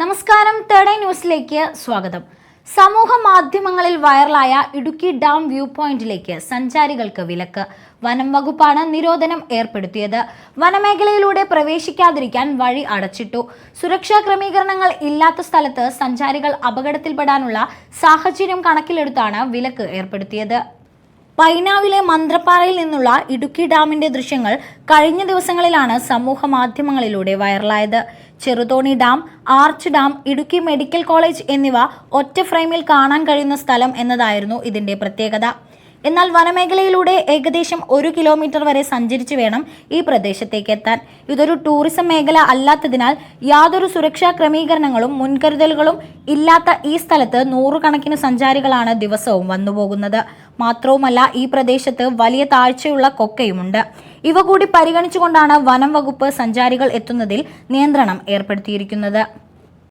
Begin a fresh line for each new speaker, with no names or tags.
നമസ്കാരം. തേർഡ് ന്യൂസിലേക്ക് സ്വാഗതം. സമൂഹ മാധ്യമങ്ങളിൽ വൈറലായ ഇടുക്കി ഡാം വ്യൂ പോയിന്റിലേക്ക് സഞ്ചാരികൾക്ക് വിലക്ക്. വനം വകുപ്പാണ് നിരോധനം ഏർപ്പെടുത്തിയത്. വനമേഖലയിലൂടെ പ്രവേശിക്കാതിരിക്കാൻ വഴി അടച്ചിട്ടു. സുരക്ഷാ ക്രമീകരണങ്ങൾ ഇല്ലാത്ത സ്ഥലത്ത് സഞ്ചാരികൾ അപകടത്തിൽപ്പെടാനുള്ള സാഹചര്യം കണക്കിലെടുത്താണ് വിലക്ക് ഏർപ്പെടുത്തിയത്. പൈനാവിലെ മന്ത്രപ്പാറയിൽ നിന്നുള്ള ഇടുക്കി ഡാമിന്റെ ദൃശ്യങ്ങൾ കഴിഞ്ഞ ദിവസങ്ങളിലാണ് സമൂഹ മാധ്യമങ്ങളിലൂടെ വൈറലായത്. Cheruthoni dam arch dam Idukki medical college എന്നിവ ഒറ്റ ഫ്രെയിമിൽ കാണാൻ കഴിയുന്ന സ്ഥലം എന്നതായിരുന്നു ഇതിന്റെ പ്രത്യേകത. എന്നാൽ വനമേഖലയിലൂടെ ഏകദേശം ഒരു കിലോമീറ്റർ വരെ സഞ്ചരിച്ചു വേണം ഈ പ്രദേശത്തേക്ക് എത്താൻ. ഇതൊരു ടൂറിസം മേഖല അല്ലാത്തതിനാൽ യാതൊരു സുരക്ഷാ ക്രമീകരണങ്ങളും മുൻകരുതലുകളും ഇല്ലാത്ത ഈ സ്ഥലത്ത് നൂറുകണക്കിന് സഞ്ചാരികളാണ് ദിവസവും വന്നുപോകുന്നത്. മാത്രവുമല്ല ഈ പ്രദേശത്ത് വലിയ താഴ്ചയുള്ള കൊക്കയുമുണ്ട്. ഇവ കൂടി പരിഗണിച്ചുകൊണ്ടാണ് വനം വകുപ്പ് സഞ്ചാരികൾ എത്തുന്നതിൽ നിയന്ത്രണം ഏർപ്പെടുത്തിയിരിക്കുന്നത്.